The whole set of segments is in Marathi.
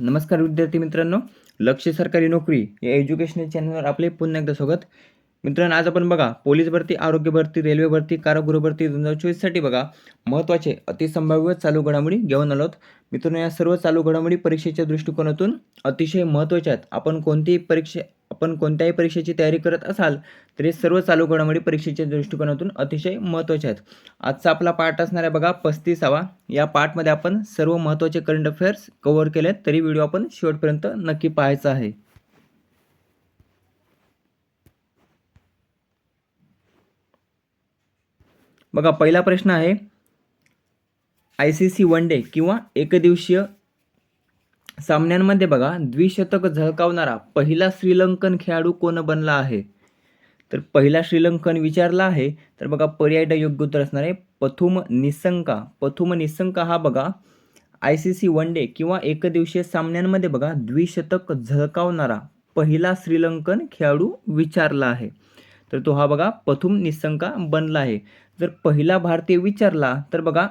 नमस्कार विद्यार्थी मित्रांनो. लक्ष सरकारी नोकरी या एज्युकेशनल चॅनलवर आपले पुन्हा एकदा स्वागत. मित्रांनो आज आपण बघा पोलीस भरती आरोग्य भरती रेल्वे भरती कारागृह भरती दोन हजार चोवीससाठी बघा महत्त्वाचे अतिसंभाव्य चालू घडामोडी घेऊन आलो आहोत. मित्रांनो या सर्व चालू घडामोडी परीक्षेच्या दृष्टिकोनातून अतिशय महत्त्वाच्या आहेत. आपण कोणतीही परीक्षे आपण कोणत्याही परीक्षेची तयारी करत असाल तरी सर्व चालू घडामोडी परीक्षेच्या दृष्टिकोनातून अतिशय महत्त्वाच्या आहेत. आजचा आपला पाठ असणार आहे बघा पस्तीसावा. या पाठमध्ये आपण सर्व महत्त्वाचे करंट अफेअर्स कव्हर केले आहेत तरी व्हिडिओ आपण शेवटपर्यंत नक्की पाहायचा आहे. बघा पहिला प्रश्न आहे I C C one day किंवा एकदिवसीय सामन्यांमध्ये बघा द्विशतक झळकावणारा पहिला श्रीलंकन खेळाडू कोण बनला आहे? तर पहिला श्रीलंकन विचारला आहे तर बघा पर्याय योग्य उत्तर असणार आहे पथुम निसंका. पथुम निसंका हा बघा I C C one day किंवा एकदिवसीय सामन्यांमध्ये बघा द्विशतक झळकावणारा पहिला श्रीलंकन खेळाडू विचारला आहे. तर तो हा बघा पथुम निसंका बनला आहे. जर पहिला भारतीय विचारला तर बघा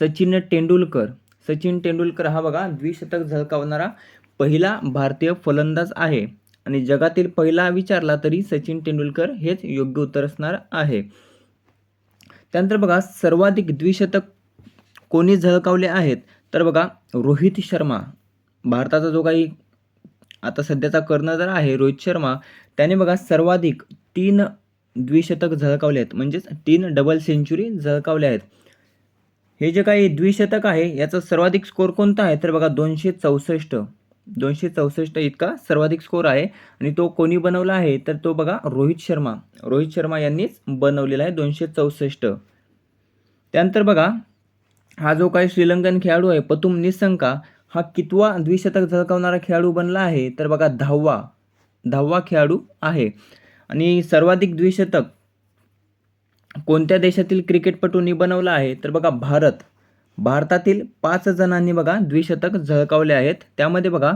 सचिन तेंडुलकर. सचिन तेंडुलकर हा बघा द्विशतक झळकावणारा पहिला भारतीय फलंदाज आहे. आणि जगातील पहिला विचारला तरी सचिन तेंडुलकर हेच योग्य उत्तर असणार आहे. त्यानंतर बघा सर्वाधिक द्विशतक कोणी झळकावले आहेत? तर बघा रोहित शर्मा. भारताचा जो काही आता सध्याचा कर्णधार आहे रोहित शर्मा त्याने बघा सर्वाधिक तीन द्विशतक झळकावले आहेत. म्हणजेच तीन डबल सेंचुरी झळकावल्या आहेत. हे जे काही द्विशतक आहे याचा सर्वाधिक स्कोर कोणता आहे? तर बघा दोनशे चौसष्ट. दोनशे चौसष्ट इतका सर्वाधिक स्कोर आहे आणि तो कोणी बनवला आहे? तर तो बघा रोहित शर्मा. रोहित शर्मा यांनीच बनवलेला आहे दोनशे चौसष्ट. त्यानंतर बघा हा जो काही श्रीलंकन खेळाडू आहे पतुम निसंका हा कितवा द्विशतक झळकावणारा खेळाडू बनला आहे? तर बघा दहावा. दहावा खेळाडू आहे. आणि सर्वाधिक द्विशतक कोणत्या देशातील क्रिकेटपटूंनी बनवला आहे? तर बघा भारत. भारतातील पाच जणांनी बघा द्विशतक झळकावले आहेत. त्यामध्ये बघा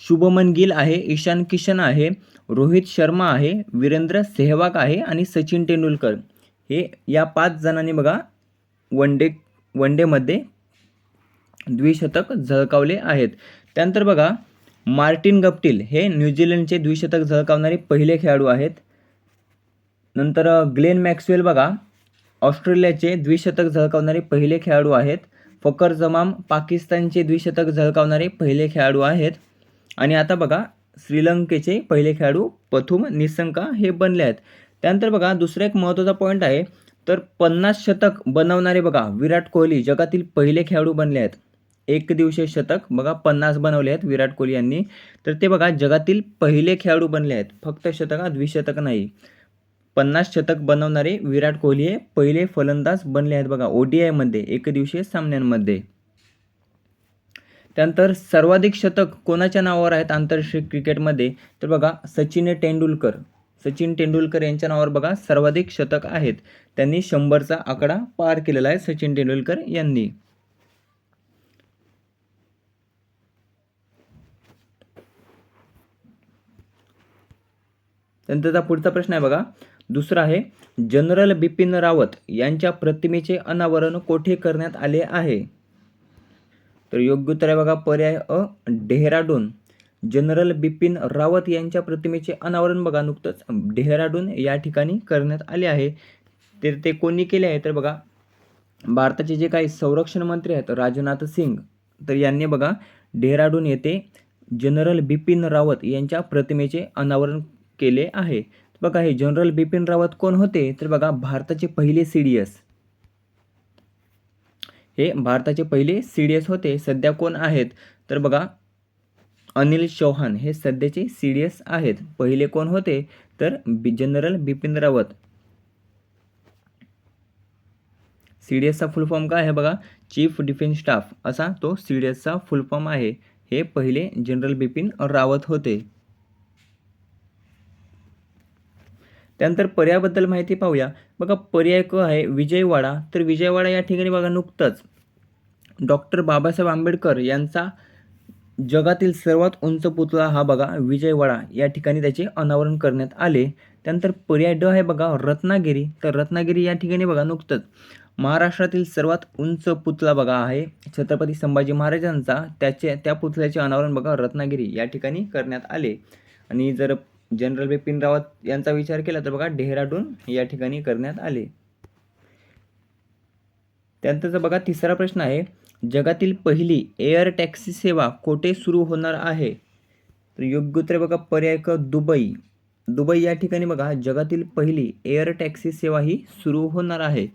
शुभमन गिल आहे ईशान किशन आहे रोहित शर्मा आहे वीरेंद्र सेहवाग आहे आणि सचिन तेंडुलकर. हे या पाच जणांनी बघा वन डे वन डेमध्ये द्विशतक झळकावले आहेत. त्यानंतर बघा मार्टिन गप्टिल हे न्यूझीलंडचे द्विशतक झळकावणारे पहिले खेळाडू आहेत. नंतर ग्लेन मॅक्सवेल बघा. ऑस्ट्रेलियाचे द्विशतक झळकावणारे पहिले खेळाडू आहेत. फकर जमाम पाकिस्तानचे द्विशतक झळकावणारे पहिले खेळाडू आहेत. आणि आता बघा श्रीलंकेचे पहिले खेळाडू पथुम निसंका हे बनले आहेत. त्यानंतर बघा दुसरा एक महत्त्वाचा पॉईंट आहे. तर पन्नास शतक बनवणारे बघा विराट कोहली जगातील पहिले खेळाडू बनले आहेत. एक दिवसीय शतक बघा पन्नास बनवले आहेत विराट कोहली यांनी. तर ते बघा जगातील पहिले खेळाडू बनले आहेत. फक्त शतक द्विशतक नाही. पन्नास शतक बनवणारे विराट कोहली हे पहिले फलंदाज बनले आहेत बघा ओ डी आयमध्ये एकदिवसीय सामन्यांमध्ये. त्यानंतर सर्वाधिक शतक कोणाच्या नावावर आहेत आंतरराष्ट्रीय क्रिकेटमध्ये? तर बघा सचिन तेंडुलकर. सचिन तेंडुलकर यांच्या नावावर बघा सर्वाधिक शतक आहेत. त्यांनी शंभरचा आकडा पार केलेला आहे सचिन तेंडुलकर यांनी. त्यानंतरचा पुढचा प्रश्न आहे बघा दुसरं आहे जनरल बिपिन रावत यांच्या प्रतिमेचे अनावरण कोठे करण्यात आले आहे? तर योग्य उत्तर आहे बघा पर्याय अ डेहराडून. जनरल बिपिन रावत यांच्या प्रतिमेचे अनावरण बघा नुकतंच डेहराडून या ठिकाणी करण्यात आले आहे. तर ते कोणी केले आहे? तर बघा भारताचे जे काही संरक्षण मंत्री आहेत राजनाथ सिंग तर यांनी बघा डेहराडून येथे जनरल बिपिन रावत यांच्या प्रतिमेचे अनावरण केले आहे. बघा हे जनरल बिपिन रावत कोण होते? तर बघा भारताचे पहिले सी डी एस हे भारताचे पहिले सी डी एस होते. सध्या कोण आहेत? तर बघा अनिल चौहान हे सध्याचे सी डी एस आहेत. पहिले कोण होते? तर बि general Bipin Rawat. C D एसचा फुल फॉर्म काय आहे बघा? चीफ डिफेन्स स्टाफ असा तो सी डी एसचा फुल फॉर्म आहे. हे पहिले जनरल बिपिन रावत होते. त्यानंतर पर्यायाबद्दल माहिती पाहूया. बघा पर्याय क आहे विजयवाडा. तर विजयवाडा या ठिकाणी बघा नुकतंच डॉक्टर बाबासाहेब आंबेडकर यांचा जगातील सर्वात उंच पुतळा हा बघा विजयवाडा. या ठिकाणी त्याचे अनावरण करण्यात आले. त्यानंतर पर्याय ड आहे बघा रत्नागिरी. तर रत्नागिरी या ठिकाणी बघा नुकतंच महाराष्ट्रातील सर्वात उंच पुतळा बघा आहे. छत्रपती संभाजी महाराजांचा. त्याचे त्या पुतळ्याचे अनावरण बघा रत्नागिरी या ठिकाणी करण्यात आले. आणि जर जनरल बिपिन रावत यांचा विचार केला तर बघा डेहराडून या ठिकाणी करण्यात आले. त्यानंतरचा बघा तिसरा प्रश्न आहे जगातील पहिली एअर टॅक्सी सेवा कोठे सुरू होणार आहे? तर योग्य उत्तर बघा पर्याय क दुबई. दुबई या ठिकाणी बघा जगातील पहिली एअर टॅक्सी सेवा ही सुरू होणार आहे.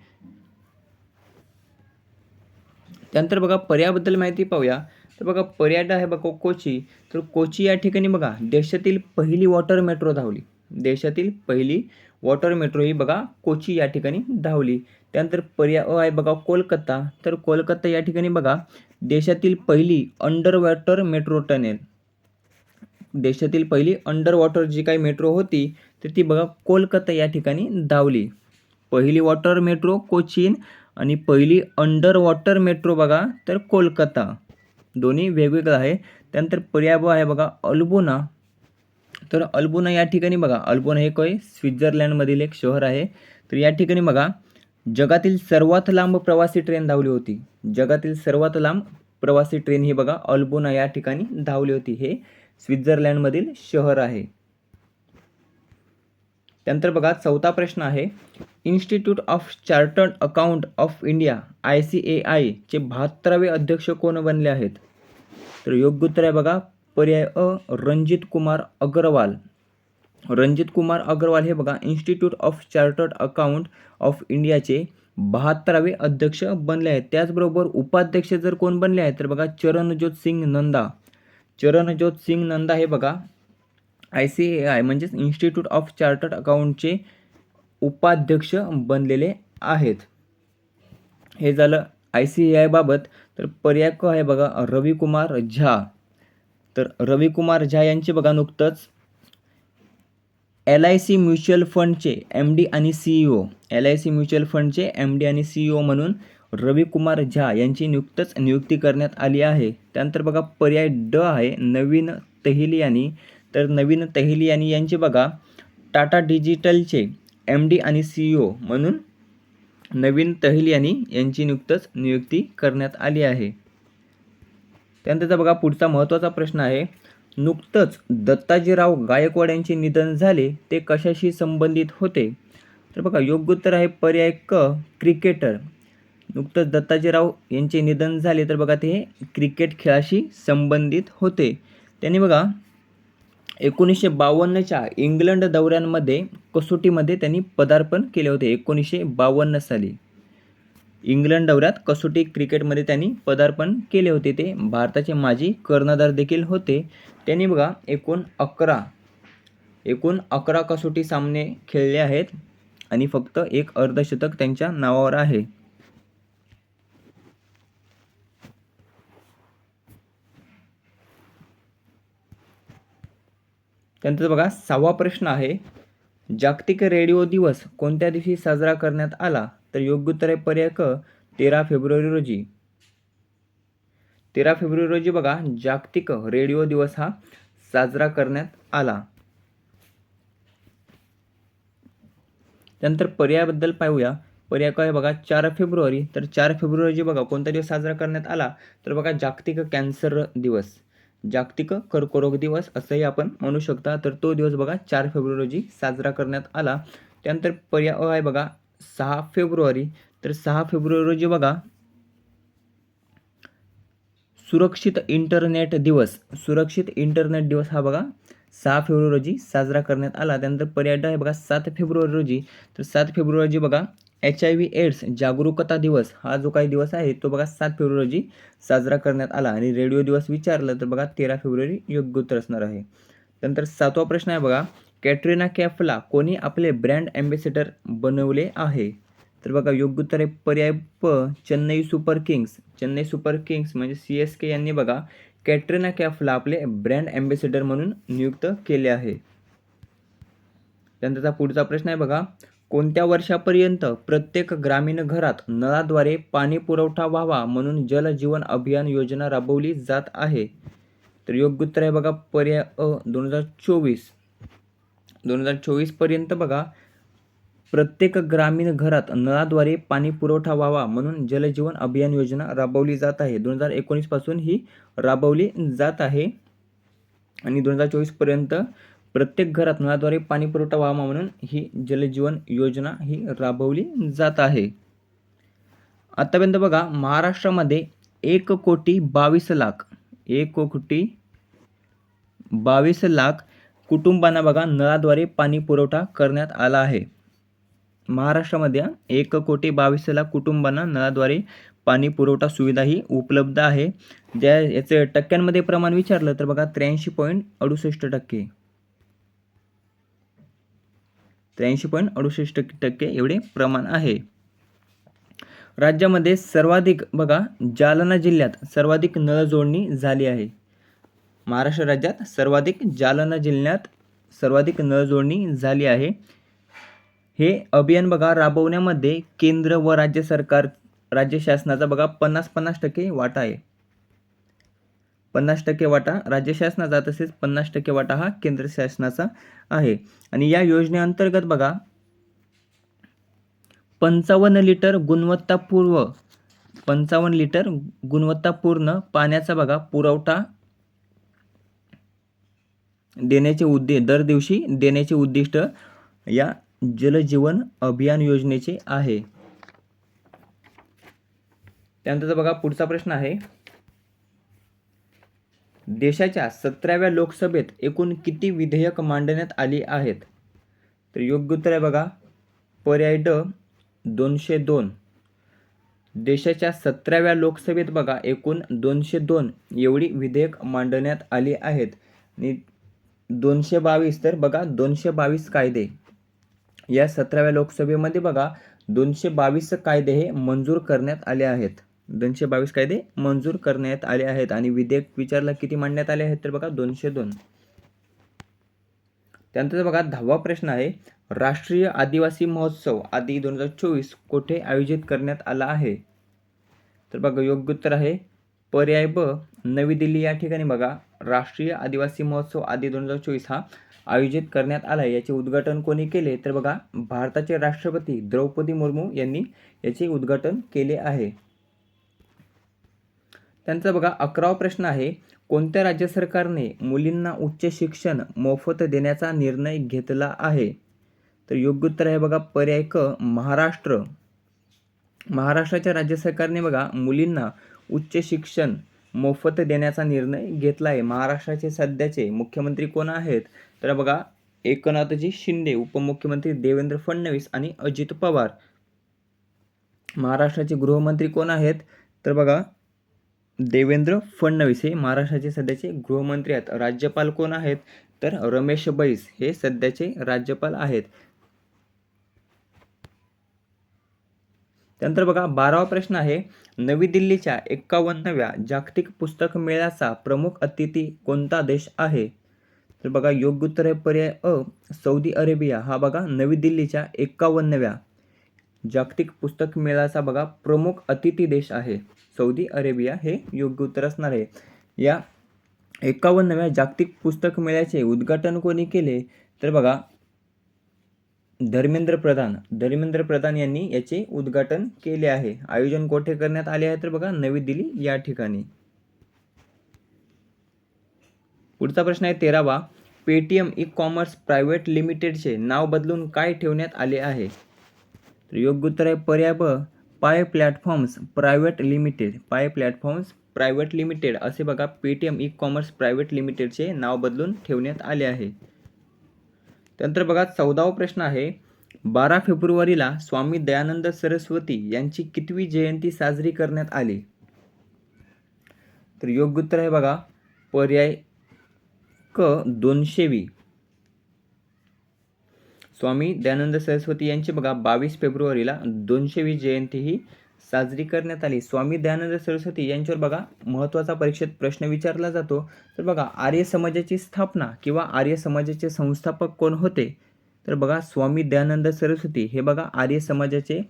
त्यानंतर बघा पर्यायाबद्दल माहिती पाहूया. तर बघा पर्यटन आहे बघा कोची. तर कोची या ठिकाणी बघा देशातील पहिली वॉटर मेट्रो धावली. देशातील पहिली वॉटर मेट्रो ही बघा कोची या ठिकाणी धावली. त्यानंतर पर्याय आहे बघा कोलकाता. तर कोलकाता या ठिकाणी बघा देशातील पहिली अंडर वॉटर मेट्रो टनेल देशातील पहिली अंडर वॉटर जी काही मेट्रो होती तर ती बघा कोलकाता या ठिकाणी धावली. पहिली वॉटर मेट्रो कोचीन आणि पहिली अंडर वॉटर मेट्रो बघा तर कोलकाता. दोन्ही वेगवेगळं आहे. त्यानंतर पर्याय आहे बघा अल्बोना. तर अल्बोना या ठिकाणी बघा अल्बोना हे काय स्वित्झर्लंडमधील एक शहर आहे. तर या ठिकाणी बघा जगातील सर्वात लांब प्रवासी ट्रेन धावली होती. जगातील सर्वात लांब प्रवासी ट्रेन ही बघा अल्बोना या ठिकाणी धावली होती. हे स्वित्झर्लंडमधील शहर आहे. त्यानंतर बघा चौथा प्रश्न आहे. Institute of chartered account of India I C A आयचे बहात्तरावे अध्यक्ष कोण बनले आहेत? तर योग्य उत्तर आहे बघा पर्याय अ रणजित कुमार अग्रवाल. रणजित कुमार अग्रवाल हे बघा institute of chartered account of इंडियाचे बहात्तरावे अध्यक्ष बनले आहेत. त्याचबरोबर उपाध्यक्ष जर कोण बनले आहेत तर बघा चरणज्योत सिंग नंदा. चरणज्योत सिंग नंदा हे बघा आय सी ए आय म्हणजेच इन्स्टिट्यूट ऑफ चार्टर्ड अकाउंटचे उपाध्यक्ष बनलेले आहेत. हे झालं आय सी ए आयबाबत तर पर्याय क आहे बघा रविकुमार झा. तर रविकुमार झा यांचे बघा नुकतंच एल आय सी म्युच्युअल फंडचे एम डी आणि CEO L I C mutual फंडचे एम डी आणि सीईओ म्हणून रविकुमार झा यांची नुकतंच नियुक्ती करण्यात आली आहे. त्यानंतर बघा पर्याय ड आहे नवीन तहिलियानी तर नवीन तहिलियानी यांचे बघा टाटा डिजिटलचे एम डी आणि सी ओ म्हणून नवीन तहिलियानी यांची नुकतंच नियुक्ती करण्यात आली आहे. त्यानंतरचा बघा पुढचा महत्त्वाचा प्रश्न आहे नुकतंच दत्ताजीराव गायकवाड यांचे निधन झाले ते कशाशी संबंधित होते? तर बघा योग्य उत्तर आहे पर्याय क क्रिकेटर. नुकतंच दत्ताजीराव यांचे निधन झाले तर बघा ते क्रिकेट खेळाशी संबंधित होते. त्यांनी बघा एकोणीसशे बावन्नच्या इंग्लंड दौऱ्यांमध्ये कसोटीमध्ये त्यांनी पदार्पण केले होते. एकोणीसशे बावन्न साली इंग्लंड दौऱ्यात कसोटी क्रिकेटमध्ये त्यांनी पदार्पण केले होते. ते भारताचे माजी कर्णधार देखील होते. त्यांनी बघा एकूण अकरा एकूण अकरा कसोटी सामने खेळले आहेत आणि फक्त एक अर्धशतक त्यांच्या नावावर आहे. त्यानंतर बघा सहावा प्रश्न आहे जागतिक रेडिओ दिवस कोणत्या दिवशी साजरा करण्यात आला? तर योग्य उत्तर आहे पर्याय क तेरा फेब्रुवारी रोजी. तेरा फेब्रुवारी रोजी बघा जागतिक रेडिओ दिवस हा साजरा करण्यात आला. त्यानंतर पर्यायाबद्दल पाहूया. पर्याय काय बघा चार फेब्रुवारी. तर चार फेब्रुवारी रोजी बघा कोणता दिवस साजरा करण्यात आला? तर बघा जागतिक कॅन्सर दिवस. जागतिक कर्करोग दिवस असंही आपण म्हणू शकता. तर तो दिवस बघा चार फेब्रुवारी रोजी साजरा करण्यात आला. त्यानंतर पर्याय आहे बघा सहा फेब्रुवारी. तर सहा फेब्रुवारी रोजी बघा सुरक्षित इंटरनेट दिवस. सुरक्षित इंटरनेट दिवस हा बघा सहा फेब्रुवारी रोजी साजरा करण्यात आला. त्यानंतर पर्याय आहे बघा सात फेब्रुवारी रोजी. तर सात फेब्रुवारी रोजी बघा एच आय व्ही एड्स जागरूकता दिवस हा जो काही दिवस आहे तो बघा सात फेब्रुवारी रोजी साजरा करण्यात आला आणि रेडिओ दिवस विचारलं तर बघा तेरा फेब्रुवारी योग्य उत्तर असणार आहे. त्यानंतर सातवा प्रश्न आहे बघा कॅटरिना कॅफला कोणी आपले ब्रँड ॲम्बेसेडर बनवले आहे? तर बघा योग्य उत्तर आहे पर्याय प Chennai super kings. Chennai super kings म्हणजे सी एस के यांनी बघा कॅटरिना कॅफला आपले ब्रँड ॲम्बेसेडर म्हणून नियुक्त केले आहे. त्यानंतरचा पुढचा प्रश्न आहे बघा कोणत्या वर्षापर्यंत प्रत्येक ग्रामीण घरात नळाद्वारे पाणी पुरवठा व्हावा म्हणून जल जीवन अभियान योजना राबवली जात आहे? तर योग्य उत्तर आहे बघा पर्याय अ दोन हजार चोवीस. दोन हजार चोवीसपर्यंत बघा प्रत्येक ग्रामीण घरात नळाद्वारे पाणी पुरवठा व्हावा म्हणून जलजीवन अभियान योजना राबवली जात आहे. दोन हजार एकोणीसपासून ही राबवली जात आहे. आणि दोन हजार चोवीसपर्यंत प्रत्येक घरात नळाद्वारे पाणी पुरवठा व्हावा म्हणून ही जलजीवन योजना ही राबवली जात आहे. आतापर्यंत बघा महाराष्ट्रामध्ये एक कोटी बावीस लाख एक कोटी बावीस लाख कुटुंबांना बघा नळाद्वारे पाणी पुरवठा करण्यात आला आहे. महाराष्ट्रामध्ये एक कोटी बावीस लाख कुटुंबांना नळाद्वारे पाणी पुरवठा सुविधा ही उपलब्ध आहे. ज्या याचं टक्क्यांमध्ये प्रमाण विचारलं तर बघा त्र्याऐंशी पॉईंट अडुसष्ट टक्के. त्र्याऐंशी पॉईंट अडुसष्ट टक्के एवढे प्रमाण आहे. राज्यामध्ये सर्वाधिक बघा जालना जिल्ह्यात सर्वाधिक नळजोडणी झाली आहे. महाराष्ट्र राज्यात सर्वाधिक जालना जिल्ह्यात सर्वाधिक नळजोडणी झाली आहे. हे अभियान बघा राबवण्यामध्ये केंद्र व राज्य सरकार राज्य शासनाचा बघा पन्नास पन्नास टक्के वाटा आहे. पन्नास टक्के वाटा राज्य शासनाचा तसेच पन्नास टक्के वाटा हा केंद्र शासनाचा आहे. आणि या योजनेअंतर्गत बघा पंचावन्न लिटर गुणवत्तापूर्व पंचावन्न लिटर गुणवत्तापूर्ण पाण्याचा बघा पुरवठा देण्याचे उद्दे दर दिवशी देण्याचे उद्दिष्ट या जलजीवन अभियान योजनेचे आहे. त्यानंतर बघा पुढचा प्रश्न आहे. देशाच्या सतराव्या लोकसभेत एकूण किती विधेयक मांडण्यात आली आहेत? तर योग्य उत्तर आहे बघा पर्याय ड दोनशे दोन. देशाच्या सतराव्या लोकसभेत बघा एकूण दोनशे दोन एवढी विधेयक मांडण्यात आली आहेत. आणि दोनशे बावीस तर बघा दोनशे बावीस कायदे. या सतराव्या लोकसभेमध्ये बघा दोनशे बावीस कायदे हे मंजूर करण्यात आले आहेत. दोनशे बावीस कायदे मंजूर करण्यात आले आहेत आणि विधेयक विचारला किती मांडण्यात आले आहेत तर बघा दोनशे दोन. त्यानंतर बघा दहावा प्रश्न आहे राष्ट्रीय आदिवासी महोत्सव आदी दोन हजार चोवीस कोठे आयोजित करण्यात आला आहे? तर बघा योग्य उत्तर आहे पर्याय ब नवी दिल्ली. या ठिकाणी बघा राष्ट्रीय आदिवासी महोत्सव आदी दोन हजार चोवीस हा आयोजित करण्यात आला आहे. याचे उद्घाटन कोणी केले? तर बघा भारताचे राष्ट्रपती द्रौपदी मुर्मू यांनी याचे उद्घाटन केले आहे. त्यांचा बघा अकरावा प्रश्न आहे कोणत्या राज्य सरकारने मुलींना उच्च शिक्षण मोफत देण्याचा निर्णय घेतला आहे? तर योग्य उत्तर आहे बघा पर्याय क महाराष्ट्र. महाराष्ट्राच्या राज्य सरकारने बघा मुलींना उच्च शिक्षण मोफत देण्याचा निर्णय घेतला आहे. महाराष्ट्राचे सध्याचे मुख्यमंत्री कोण आहेत? तर बघा एकनाथजी शिंदे उपमुख्यमंत्री देवेंद्र फडणवीस आणि अजित पवार. महाराष्ट्राचे गृहमंत्री कोण आहेत? तर बघा देवेंद्र फडणवीस हे महाराष्ट्राचे सध्याचे गृहमंत्री आहेत. राज्यपाल कोण आहेत? तर रमेश बैस हे सध्याचे राज्यपाल आहेत. त्यानंतर बघा बारावा प्रश्न आहे. नवी दिल्लीच्या एक्कावन्नव्या जागतिक पुस्तक मेळ्याचा प्रमुख अतिथी कोणता देश आहे? तर बघा योग्य उत्तर आहे पर्याय अ सौदी अरेबिया. हा बघा नवी दिल्लीच्या एक्कावन्नव्या जागतिक पुस्तक मेळ्याचा बघा प्रमुख अतिथी देश आहे. सौदी अरेबिया हे योग्य उत्तर असणार आहे. या एकावन्नव्या जागतिक पुस्तक मेळ्याचे उद्घाटन कोणी केले? तर बघा धर्मेंद्र प्रधान. धर्मेंद्र प्रधान यांनी याचे उद्घाटन केले आहे. आयोजन कोठे करण्यात आले आहे? तर बघा नवी दिल्ली या ठिकाणी. पुढचा प्रश्न आहे तेरावा. पेटीएम ई कॉमर्स प्रायव्हेट लिमिटेडचे नाव बदलून काय ठेवण्यात आले आहे? तर योग्य उत्तर आहे पर्याय ब. Pi platforms private limited pi platforms private limited असे बघा पेटीएम ई कॉमर्स प्रायव्हेट लिमिटेडचे नाव बदलून ठेवण्यात आले आहे. त्यानंतर बघा चौदावा प्रश्न आहे. बारा फेब्रुवारीला स्वामी दयानंद सरस्वती यांची कितवी जयंती साजरी करण्यात आली? तर योग्य उत्तर आहे बघा पर्याय क दोनशेवी स्वामी दयानंद सरस्वती यांची बघा बावीस फेब्रुवारीला दोनशेवी जयंती ही साजरी करण्यात आली. स्वामी दयानंद सरस्वती यांच्यावर बघा महत्त्वाचा परीक्षेत प्रश्न विचारला जातो. तर बघा आर्य समाजाची स्थापना किंवा आर्य समाजाचे संस्थापक कोण होते? तर बघा स्वामी दयानंद सरस्वती हे बघा आर्य समाजाचे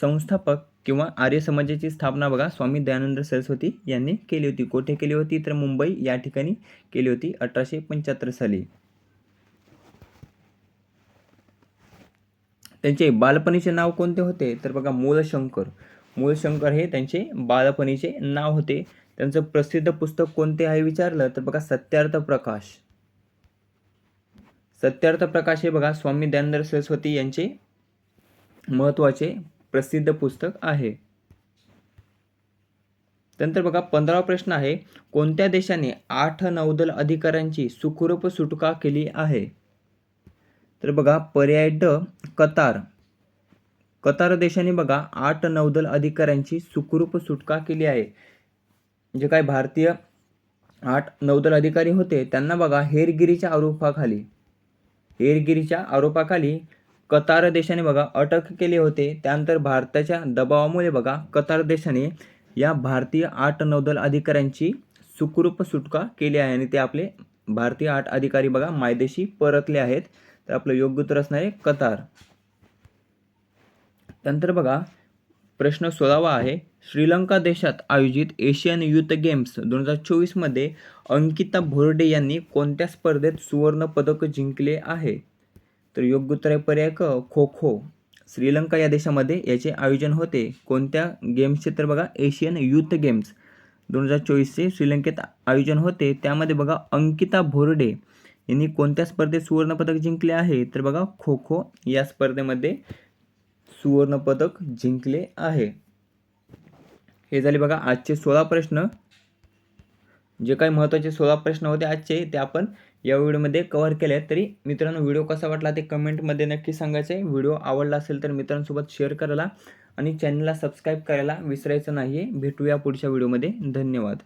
संस्थापक किंवा आर्य समाजाची स्थापना बघा स्वामी दयानंद सरस्वती यांनी केली होती. कोठे केली होती? तर मुंबई या ठिकाणी केली होती अठराशे पंच्याहत्तर साली. त्यांचे बालपणीचे नाव कोणते होते? तर बघा मूलशंकर. मूलशंकर हे त्यांचे बालपणीचे नाव होते. त्यांचं प्रसिद्ध पुस्तक कोणते आहे विचारलं? तर बघा सत्यार्थ प्रकाश. सत्यार्थ प्रकाश हे बघा स्वामी दयानंद सरस्वती यांचे महत्त्वाचे प्रसिद्ध पुस्तक आहे. त्यानंतर बघा पंधरावा प्रश्न आहे कोणत्या देशाने आठ नौदल अधिकाऱ्यांची सुखरूप सुटका केली आहे? तर बघा पर्याय ड कतार. कतार देशाने बघा आठ नौदल अधिकाऱ्यांची सुखरूप सुटका केली आहे. जे काय भारतीय आठ नौदल अधिकारी होते त्यांना बघा हेरगिरीच्या आरोपाखाली हेरगिरीच्या आरोपाखाली कतार देशाने बघा अटक केले होते. त्यानंतर भारताच्या दबावामुळे बघा कतार देशाने या भारतीय आठ नौदल अधिकाऱ्यांची सुखरूप सुटका केली आहे. आणि ते आपले भारतीय आठ अधिकारी बघा मायदेशी परतले आहेत. तर आपलं योग्य उत्तर असणार आहे कतार. नंतर बघा प्रश्न सोळावा आहे. श्रीलंका देशात आयोजित एशियन युथ गेम्स दोन हजार चोवीसमध्ये अंकिता भोरडे यांनी कोणत्या स्पर्धेत सुवर्ण पदक जिंकले आहे? तर योग्य उत्तर आहे पर्याय क खो खो श्रीलंका या देशामध्ये याचे आयोजन होते. कोणत्या गेम्सचे तर बघा एशियन युथ गेम्स दोन हजार चोवीसचे श्रीलंकेत आयोजन होते. त्यामध्ये बघा अंकिता भोरडे यांनी कोणत्या स्पर्धेत सुवर्णपदक जिंकले आहे? तर बघा खो खो या स्पर्धेमध्ये सुवर्णपदक जिंकले आहे. हे झाले बघा आजचे सोळा प्रश्न. जे काही महत्त्वाचे सोळा प्रश्न होते आजचे ते आपण या व्हिडिओमध्ये कव्हर केले आहेत तरी मित्रांनो व्हिडिओ कसा वाटला ते कमेंटमध्ये नक्की सांगायचं आहे. व्हिडिओ आवडला असेल तर मित्रांसोबत शेअर करायला आणि चॅनलला सबस्क्राईब करायला विसरायचं नाही आहे भेटूया पुढच्या व्हिडिओमध्ये. धन्यवाद.